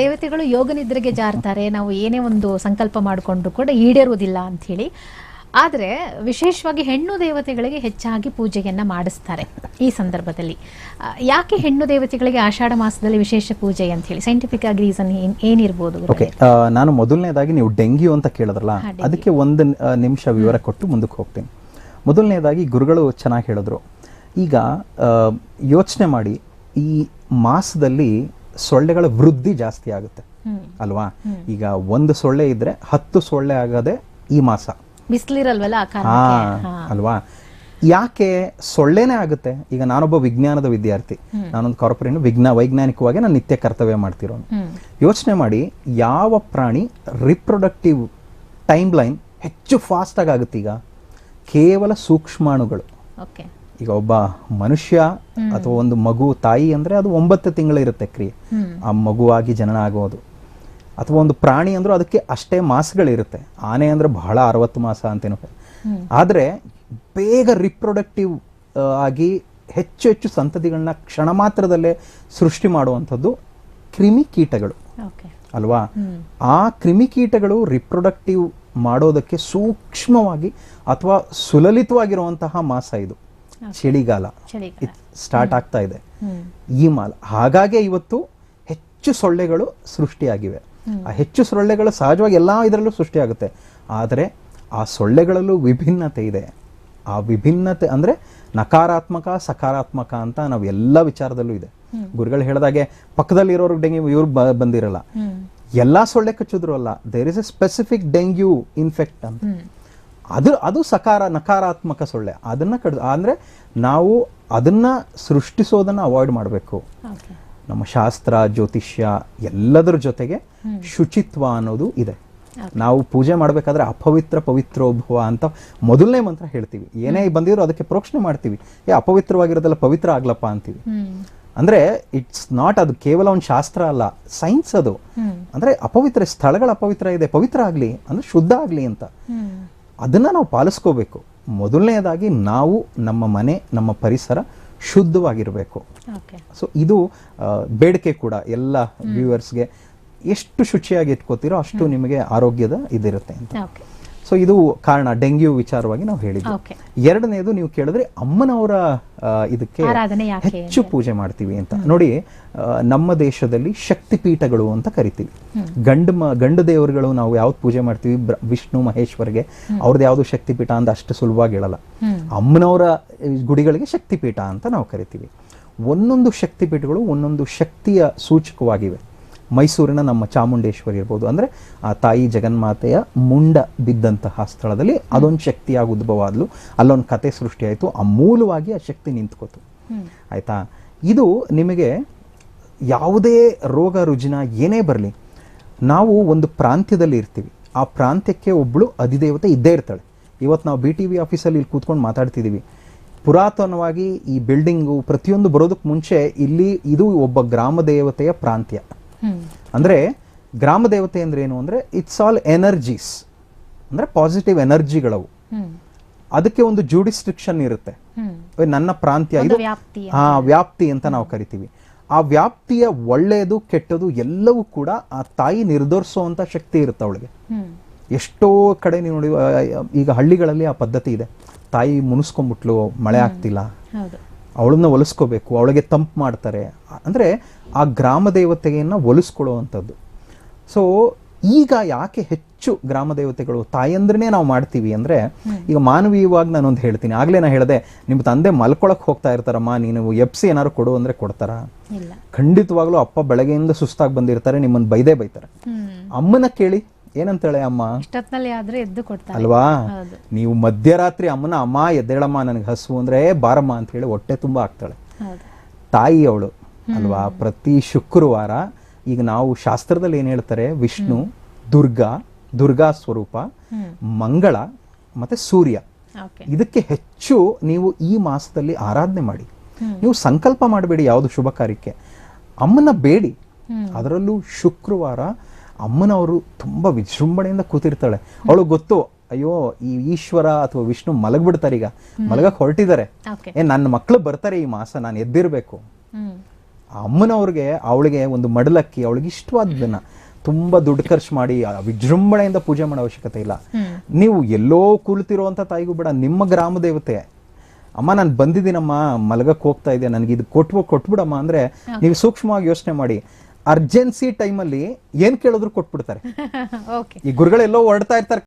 ದೇವತೆಗಳು ಯೋಗ ನಿದ್ರೆಗೆ ಜಾರ್ತಾರೆ ನಾವು ಏನೇ ಒಂದು ಸಂಕಲ್ಪ ಮಾಡಿಕೊಂಡ್ರು ಕೂಡ ಈಡೇರುವುದಿಲ್ಲ ಅಂತ ಹೇಳಿ. ಆದರೆ ವಿಶೇಷವಾಗಿ ಹೆಣ್ಣು ದೇವತೆಗಳಿಗೆ ಹೆಚ್ಚಾಗಿ ಪೂಜೆಯನ್ನ ಮಾಡಿಸ್ತಾರೆ ಈ ಸಂದರ್ಭದಲ್ಲಿ. ಯಾಕೆ ಹೆಣ್ಣು ದೇವತೆಗಳಿಗೆ ಆಷಾಢ ಮಾಸದಲ್ಲಿ ವಿಶೇಷ ಪೂಜೆ ಅಂತ ಹೇಳಿ? ಸೈಂಟಿಫಿಕ್ ಆಗಿ ರೀಸನ್ ಏನಿರ್ಬೋದು ಓಕೆ ನಾನು ಮೊದಲನೇದಾಗಿ ನೀವು ಡೆಂಗ್ಯೂ ಅಂತ ಕೇಳಿದ್ರಲ್ಲ ಅದಕ್ಕೆ ಒಂದು ನಿಮಿಷ ವಿವರ ಕೊಟ್ಟು ಮುಂದಕ್ಕೆ ಹೋಗ್ತೀನಿ. ಮೊದಲನೇದಾಗಿ ಗುರುಗಳು ಚೆನ್ನಾಗಿ ಹೇಳಿದ್ರು. ಈಗ ಯೋಚನೆ ಮಾಡಿ ಈ ಮಾಸದಲ್ಲಿ ಸೊಳ್ಳೆಗಳ ವೃದ್ಧಿ ಜಾಸ್ತಿ ಆಗುತ್ತೆ. ಅಲ್ವಾ? ಈಗ ಒಂದು ಸೊಳ್ಳೆ ಇದ್ರೆ ಹತ್ತು ಸೊಳ್ಳೆ ಆಗದೆ ಈ ಮಾಸ. ಬಿಸಿಲಿರಲ್ವಲ್ಲ ಅಲ್ವಾ? ಯಾಕೆ ಸೊಳ್ಳೆನೇ ಆಗುತ್ತೆ? ಈಗ ನಾನೊಬ್ಬ ವಿಜ್ಞಾನದ ವಿದ್ಯಾರ್ಥಿ. ನಾನೊಂದು ಕಾರ್ಪೊರೇಟ್ ವಿಜ್ಞಾ ವೈಜ್ಞಾನಿಕವಾಗಿ ನಾನು ನಿತ್ಯ ಕರ್ತವ್ಯ ಮಾಡ್ತಿರೋನು ಯೋಚನೆ ಮಾಡಿ ಯಾವ ಪ್ರಾಣಿ ರಿಪ್ರೊಡಕ್ಟಿವ್ ಟೈಮ್ ಲೈನ್ ಹೆಚ್ಚು ಫಾಸ್ಟಾಗಿ ಆಗುತ್ತೆ ಈಗ? ಕೇವಲ ಸೂಕ್ಷ್ಮಾಣುಗಳು. ಓಕೆ. ಈಗ ಒಬ್ಬ ಮನುಷ್ಯ ಅಥವಾ ಒಂದು ಮಗು ತಾಯಿ ಅಂದ್ರೆ ಅದು ಒಂಬತ್ತು ತಿಂಗಳು ಇರುತ್ತೆ ಕ್ರಿಯೆ. ಆ ಮಗುವಾಗಿ ಜನನ ಆಗೋದು. ಅಥವಾ ಒಂದು ಪ್ರಾಣಿ ಅಂದ್ರೆ ಅದಕ್ಕೆ ಅಷ್ಟೇ ಮಾಸಗಳಿರುತ್ತೆ. ಆನೆ ಅಂದ್ರೆ ಬಹಳ ಅರವತ್ತು ಮಾಸ ಅಂತೇನು. ಆದ್ರೆ ಆದರೆ ಬೇಗ ರಿಪ್ರೊಡಕ್ಟಿವ್ ಆಗಿ ಹೆಚ್ಚು ಹೆಚ್ಚು ಸಂತತಿಗಳನ್ನ ಕ್ಷಣ ಮಾತ್ರದಲ್ಲೇ ಸೃಷ್ಟಿ ಮಾಡುವಂಥದ್ದು ಕ್ರಿಮಿ ಕೀಟಗಳು. ಅಲ್ವಾ? ಆ ಕ್ರಿಮಿ ಕೀಟಗಳು ರಿಪ್ರೊಡಕ್ಟಿವ್ ಮಾಡೋದಕ್ಕೆ ಸೂಕ್ಷ್ಮವಾಗಿ ಅಥವಾ ಸುಲಲಿತವಾಗಿರುವಂತಹ ಮಾಸ ಇದು. ಚಳಿಗಾಲ. ಸ್ಟಾರ್ಟ್ ಆಗ್ತಾ ಇದೆ. ಈ ಮಾಲ್ ಹಾಗಾಗಿ ಇವತ್ತು ಹೆಚ್ಚು ಸೊಳ್ಳೆಗಳು ಸೃಷ್ಟಿಯಾಗಿವೆ. ಆ ಹೆಚ್ಚು ಸೊಳ್ಳೆಗಳು ಸಹಜವಾಗಿ ಎಲ್ಲ ಇದರಲ್ಲೂ ಸೃಷ್ಟಿಯಾಗುತ್ತೆ. ಆದರೆ ಆ ಸೊಳ್ಳೆಗಳಲ್ಲೂ ವಿಭಿನ್ನತೆ ಇದೆ. ಆ ವಿಭಿನ್ನತೆ ಅಂದ್ರೆ ನಕಾರಾತ್ಮಕ ಸಕಾರಾತ್ಮಕ ಅಂತ ನಾವು ಎಲ್ಲ ವಿಚಾರದಲ್ಲೂ ಇದೆ. ಗುರುಗಳು ಹೇಳಿದಾಗೆ ಪಕ್ಕದಲ್ಲಿ ಇರೋರು ಡೆಂಗ್ಯೂ ಇವ್ರು ಬಂದಿರಲ್ಲ. ಎಲ್ಲಾ ಸೊಳ್ಳೆ ಕಚ್ಚಿದ್ರು ಅಲ್ಲ there is a specific dengue infect ಅಂತ. ಅದು ಅದು ಸಕಾರ ನಕಾರಾತ್ಮಕ ಸೊಳ್ಳೆ. ಅದನ್ನ ಕಡ್ದು ಅಂದ್ರೆ ನಾವು ಅದನ್ನ ಸೃಷ್ಟಿಸೋದನ್ನ ಅವಾಯ್ಡ್ ಮಾಡಬೇಕು. ನಮ್ಮ ಶಾಸ್ತ್ರ ಜ್ಯೋತಿಷ್ಯ ಎಲ್ಲದರ ಜೊತೆಗೆ ಶುಚಿತ್ವ ಅನ್ನೋದು ಇದೆ. ನಾವು ಪೂಜೆ ಮಾಡಬೇಕಾದ್ರೆ ಅಪವಿತ್ರ ಪವಿತ್ರೋಭವ ಅಂತ ಮೊದಲನೇ ಮಂತ್ರ ಹೇಳ್ತೀವಿ. ಏನೇ ಬಂದಿದ್ರು ಅದಕ್ಕೆ ಪ್ರೋಕ್ಷಣೆ ಮಾಡ್ತೀವಿ. ಏ ಅಪವಿತ್ರವಾಗಿರೋದೆಲ್ಲ ಪವಿತ್ರ ಆಗ್ಲಪ್ಪ ಅಂತೀವಿ. ಅಂದ್ರೆ ಇಟ್ಸ್ ನಾಟ್ ಅದು ಕೇವಲ ಒಂದು ಶಾಸ್ತ್ರ ಅಲ್ಲ ಸೈನ್ಸ್ ಅದು. ಅಂದ್ರೆ ಅಪವಿತ್ರ ಸ್ಥಳಗಳ ಅಪವಿತ್ರ ಇದೆ ಪವಿತ್ರ ಆಗ್ಲಿ ಅಂದ್ರೆ ಶುದ್ಧ ಆಗ್ಲಿ ಅಂತ. ಅದನ್ನ ನಾವು ಪಾಲಿಸ್ಕೋಬೇಕು. ಮೊದಲನೇದಾಗಿ ನಾವು ನಮ್ಮ ಮನೆ ನಮ್ಮ ಪರಿಸರ ಶುದ್ಧವಾಗಿರಬೇಕು. ಸೊ ಇದು ಬೇಡಿಕೆ ಕೂಡ ಎಲ್ಲ ವ್ಯೂವರ್ಸ್ಗೆ ಎಷ್ಟು ಶುಚಿಯಾಗಿ ಇಟ್ಕೋತೀರೋ ಅಷ್ಟು ನಿಮಗೆ ಆರೋಗ್ಯದ ಇದಿರುತ್ತೆ ಅಂತ. ಸೊ ಇದು ಕಾರಣ ಡೆಂಗ್ಯೂ ವಿಚಾರವಾಗಿ ನಾವು ಹೇಳಿದ್ವಿ ಎರಡನೇದು ನೀವು ಕೇಳಿದ್ರೆ ಅಮ್ಮನವರ ಇದಕ್ಕೆ ಹೆಚ್ಚು ಪೂಜೆ ಮಾಡ್ತೀವಿ ಅಂತ. ನೋಡಿ ನಮ್ಮ ದೇಶದಲ್ಲಿ ಶಕ್ತಿ ಪೀಠಗಳು ಅಂತ ಕರಿತೀವಿ. ಗಂಡು ಗಂಡು ದೇವರುಗಳು ನಾವು ಯಾವ್ದು ಪೂಜೆ ಮಾಡ್ತೀವಿ? ವಿಷ್ಣು ಮಹೇಶ್ವರ್ಗೆ. ಅವ್ರದ್ದು ಯಾವುದು ಶಕ್ತಿ ಪೀಠ ಅಂತ ಅಷ್ಟು ಸುಲಭವಾಗಿ ಹೇಳಲ್ಲ. ಅಮ್ಮನವರ ಗುಡಿಗಳಿಗೆ ಶಕ್ತಿ ಪೀಠ ಅಂತ ನಾವು ಕರಿತೀವಿ. ಒಂದೊಂದು ಶಕ್ತಿ ಪೀಠಗಳು ಒಂದೊಂದು ಶಕ್ತಿಯ ಸೂಚಕವಾಗಿವೆ. ಮೈಸೂರಿನ ನಮ್ಮ ಚಾಮುಂಡೇಶ್ವರಿ ಇರ್ಬೋದು. ಅಂದರೆ ಆ ತಾಯಿ ಜಗನ್ಮಾತೆಯ ಮುಂಡ ಬಿದ್ದಂತಹ ಸ್ಥಳದಲ್ಲಿ ಅದೊಂದು ಶಕ್ತಿಯಾಗಿ ಉದ್ಭವ ಆದಲು ಅಲ್ಲೊಂದು ಕತೆ ಸೃಷ್ಟಿಯಾಯಿತು ಆ ಮೂಲವಾಗಿ ಆ ಶಕ್ತಿ ನಿಂತ್ಕೋತು. ಆಯಿತಾ? ಇದು ನಿಮಗೆ ಯಾವುದೇ ರೋಗ ರುಜಿನ ಏನೇ ಬರಲಿ ನಾವು ಒಂದು ಪ್ರಾಂತ್ಯದಲ್ಲಿ ಇರ್ತೀವಿ. ಆ ಪ್ರಾಂತ್ಯಕ್ಕೆ ಒಬ್ಬಳು ಅಧಿದೇವತೆ ಇದ್ದೇ ಇರ್ತಾಳೆ. ಇವತ್ತು ನಾವು ಬಿ ಟಿ ವಿ ಆಫೀಸಲ್ಲಿ ಇಲ್ಲಿ ಕೂತ್ಕೊಂಡು ಮಾತಾಡ್ತಿದ್ದೀವಿ. ಪುರಾತನವಾಗಿ ಈ ಬಿಲ್ಡಿಂಗು ಪ್ರತಿಯೊಂದು ಬರೋದಕ್ಕೆ ಮುಂಚೆ ಇಲ್ಲಿ ಇದು ಒಬ್ಬ ಗ್ರಾಮ ದೇವತೆಯ ಪ್ರಾಂತ್ಯ. ಅಂದ್ರೆ ಗ್ರಾಮ ದೇವತೆ ಅಂದ್ರೆ ಏನು ಅಂದ್ರೆ ಇಟ್ಸ್ ಆಲ್ ಎನರ್ಜೀಸ್ ಅಂದ್ರೆ ಪಾಸಿಟಿವ್ ಎನರ್ಜಿಗಳವು ಅದಕ್ಕೆ ಒಂದು ಜೂಡಿಸ್ಟ್ರಿಕ್ಷನ್ ಇರುತ್ತೆ. ನನ್ನ ಪ್ರಾಂತ್ಯ ಇದು? ಆ ವ್ಯಾಪ್ತಿ ಅಂತ ನಾವು ಕರಿತೀವಿ. ಆ ವ್ಯಾಪ್ತಿಯ ಒಳ್ಳೆಯದು ಕೆಟ್ಟದು ಎಲ್ಲವೂ ಕೂಡ ಆ ತಾಯಿ ನಿರ್ಧರಿಸುವಂತ ಶಕ್ತಿ ಇರುತ್ತೆ ಅವಳಿಗೆ. ಎಷ್ಟೋ ಕಡೆ ನೀವು ನೋಡಿ ಈಗ ಹಳ್ಳಿಗಳಲ್ಲಿ ಆ ಪದ್ಧತಿ ಇದೆ. ತಾಯಿ ಮುನಿಸ್ಕೊಂಡ್ಬಿಟ್ಲು ಮಳೆ ಆಗ್ತಿಲ್ಲ. ಅವಳನ್ನ ಒಲಿಸ್ಕೋಬೇಕು ಅವಳಿಗೆ ತಂಪು ಮಾಡ್ತಾರೆ. ಅಂದರೆ ಆ ಗ್ರಾಮ ದೇವತೆಯನ್ನು ಒಲಿಸ್ಕೊಳ್ಳುವಂಥದ್ದು. ಸೊ ಈಗ ಯಾಕೆ ಹೆಚ್ಚು ಗ್ರಾಮ ದೇವತೆಗಳು ತಾಯಂದ್ರನೇ ನಾವು ಮಾಡ್ತೀವಿ ಅಂದ್ರೆ ಈಗ ಮಾನವೀಯವಾಗಿ ನಾನೊಂದು ಹೇಳ್ತೀನಿ. ಆಗಲೇ ನಾನು ಹೇಳಿದೆ ನಿಮ್ಮ ತಂದೆ ಮಲ್ಕೊಳಕ್ಕೆ ಹೋಗ್ತಾ ಇರ್ತಾರಮ್ಮ ನೀನು ಎಪ್ಸಿ ಏನಾದ್ರು ಕೊಡು ಅಂದ್ರೆ ಕೊಡ್ತಾರ? ಖಂಡಿತವಾಗ್ಲೂ ಅಪ್ಪ ಬೆಳಗ್ಗೆಯಿಂದ ಸುಸ್ತಾಗಿ ಬಂದಿರ್ತಾರೆ ನಿಮ್ಮನ್ನು ಬೈದೇ ಬೈತಾರೆ. ಅಮ್ಮನ ಕೇಳಿ ಏನಂತಾಳೆ ಅಮ್ಮ? ಇಷ್ಟೊತ್ತಿನಲ್ಲಿ ಆದ್ರೆ ಎದ್ದು ಕೊಡ್ತಾರೆ ಅಲ್ವಾ? ನೀವು ಮಧ್ಯರಾತ್ರಿ ಅಮ್ಮನ ಅಮ್ಮ ಎದ್ದೇಳಮ್ಮ ನನಗೆ ಹಸು ಅಂದ್ರೆ ಬಾರಮ್ಮ ಅಂತ ಹೇಳಿ ಹೊಟ್ಟೆ ತುಂಬಾ ಆಗ್ತಾಳೆ ತಾಯಿ ಅವಳು ಅಲ್ವಾ? ಪ್ರತಿ ಶುಕ್ರವಾರ ಈಗ ನಾವು ಶಾಸ್ತ್ರದಲ್ಲಿ ಏನ್ ಹೇಳ್ತಾರೆ? ವಿಷ್ಣು ದುರ್ಗಾ ದುರ್ಗಾ ಸ್ವರೂಪ ಮಂಗಳ ಮತ್ತೆ ಸೂರ್ಯ. ಇದಕ್ಕೆ ಹೆಚ್ಚು ನೀವು ಈ ಮಾಸದಲ್ಲಿ ಆರಾಧನೆ ಮಾಡಿ. ನೀವು ಸಂಕಲ್ಪ ಮಾಡಬೇಡಿ ಯಾವುದು ಶುಭ ಕಾರ್ಯಕ್ಕೆ. ಅಮ್ಮನ ಬೇಡಿ. ಅದರಲ್ಲೂ ಶುಕ್ರವಾರ ಅಮ್ಮನವರು ತುಂಬಾ ವಿಜೃಂಭಣೆಯಿಂದ ಕೂತಿರ್ತಾಳೆ. ಅವಳು ಗೊತ್ತು ಅಯ್ಯೋ ಈ ಈಶ್ವರ ಅಥವಾ ವಿಷ್ಣು ಮಲಗ್ಬಿಡ್ತಾರೆ ಈಗ. ಮಲಗಕ್ಕೆ ಹೊರಟಿದ್ದಾರೆ. ಏ ನನ್ನ ಮಕ್ಕಳು ಬರ್ತಾರೆ ಈ ಮಾಸ ನಾನು ಎದ್ದಿರಬೇಕು. ಆ ಅಮ್ಮನವ್ರಿಗೆ ಅವಳಿಗೆ ಒಂದು ಮಡಲಕ್ಕಿ ಅವಳಿಗೆ ಇಷ್ಟವಾದದನ್ನ ತುಂಬಾ ದುಡ್ಡು ಖರ್ಚು ಮಾಡಿ ವಿಜೃಂಭಣೆಯಿಂದ ಪೂಜೆ ಮಾಡೋ ಅವಶ್ಯಕತೆ ಇಲ್ಲ. ನೀವು ಎಲ್ಲೋ ಕುಳಿತಿರುವಂತ ತಾಯಿಗೂ ಬೇಡ ನಿಮ್ಮ ಗ್ರಾಮ ದೇವತೆ. ಅಮ್ಮ ನಾನು ಬಂದಿದ್ದೀನಮ್ಮ ಮಲಗಕ್ಕೆ ಹೋಗ್ತಾ ಇದ್ದೆ ನನಗೆ ಇದು ಕೊಟ್ಬೋ ಕೊಟ್ಬಿಡಮ್ಮ ಅಂದ್ರೆ ನೀವು ಸೂಕ್ಷ್ಮವಾಗಿ ಯೋಚನೆ ಮಾಡಿ. ಅರ್ಜೆನ್ಸಿ ಟೈಮಲ್ಲಿ ಏನ್ ಕೇಳಿದ್ರು ಕೊಟ್ಬಿಡ್ತಾರೆ. ಈ ಗುರುಗಳೆಲ್ಲೋ ಹೊರಡ್ತಾ ಇರ್ತಾರೆ.